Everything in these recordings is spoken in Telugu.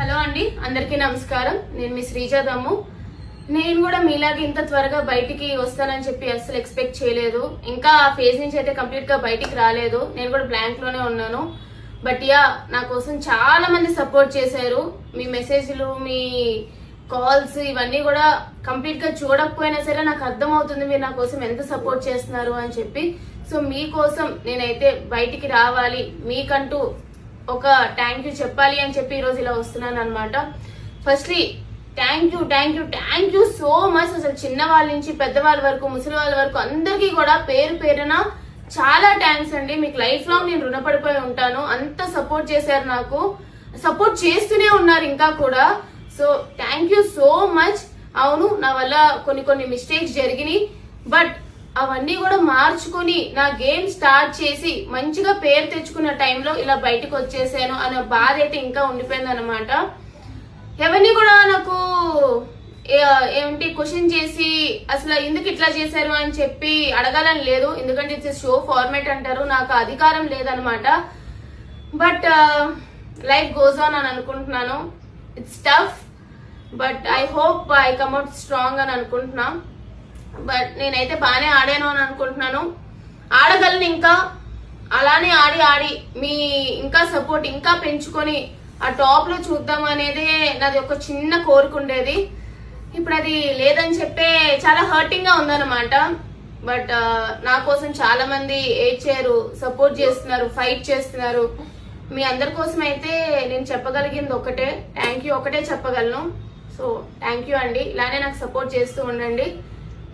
హలో అండి అందరికీ నమస్కారం. నేను మీ శ్రీజాదమ్ము నేను కూడా మీలాగే ఇంత త్వరగా బయటికి వస్తానని చెప్పి అస్సలు ఎక్స్పెక్ట్ చేయలేదు. ఇంకా ఆ ఫేజ్ నుంచి అయితే కంప్లీట్గా బయటికి రాలేదు. నేను కూడా బ్లాంక్లోనే ఉన్నాను. బట్ యా నా కోసం చాలా మంది సపోర్ట్ చేశారు. మీ మెసేజ్లు మీ కాల్స్ ఇవన్నీ కూడా కంప్లీట్గా చూడకపోయినా సరే నాకు అర్థమవుతుంది మీరు నా కోసం ఎంత సపోర్ట్ చేస్తున్నారు అని చెప్పి. సో మీకోసం నేనైతే బయటికి రావాలి. మీకంటూ ఒక థ్యాంక్ యూ చెప్పాలి అని చెప్పి ఈరోజు ఇలా వస్తున్నాను అనమాట firstly thank you thank you thank you so much అసలు చిన్న వాళ్ళ నుంచి పెద్దవాళ్ళ వరకు ముసలి వాళ్ళ వరకు అందరికీ కూడా పేరు పేరున చాలా థ్యాంక్స్ అండి. మీకు లైఫ్ లాంగ్ నేను రుణపడిపోయి ఉంటాను. అంత సపోర్ట్ చేశారు నాకు. సపోర్ట్ చేస్తూనే ఉన్నారు ఇంకా కూడా. So thank you so much అవును నా వల్ల కొన్ని కొన్ని మిస్టేక్స్ జరిగినాయి. బట్ అవన్నీ కూడా మార్చుకొని నా గేమ్ స్టార్ట్ చేసి మంచిగా పేరు తెచ్చుకున్న టైంలో ఇలా బయటకు వచ్చేసాను అనే బాధ అయితే ఇంకా ఉండిపోయింది అనమాట ఎవరిని కూడా నాకు ఏమిటి క్వశ్చన్ చేసి అసలు ఎందుకు ఇట్లా చేశారు అని చెప్పి అడగాలని లేదు. ఎందుకంటే ఇట్స్ షో ఫార్మేట్ అంటారు నాకు అధికారం లేదనమాట బట్ లైఫ్ గోజ్ ఆన్ అని అనుకుంటున్నాను. It's tough but I hope I come out strong అని అనుకుంటున్నాను బట్ నేనైతే బాగానే ఆడాను అని అనుకుంటున్నాను. ఆడగలను ఇంకా. అలానే ఆడి ఆడి మీ ఇంకా సపోర్ట్ ఇంకా పెంచుకొని ఆ టాప్లో చూద్దాం అనేది నాది ఒక చిన్న కోరిక ఉండేది. ఇప్పుడు అది లేదని చెప్పే చాలా హర్టింగ్గా ఉందన్నమాట. బట్ నా కోసం చాలా మంది ఏడ్చారు సపోర్ట్ చేస్తున్నారు ఫైట్ చేస్తున్నారు. మీ అందరి కోసం అయితే నేను చెప్పగలిగింది ఒకటే. థ్యాంక్ యూ ఒకటే చెప్పగలను. సో థ్యాంక్ యూ అండి. ఇలానే నాకు సపోర్ట్ చేస్తూ ఉండండి.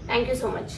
Thank you so much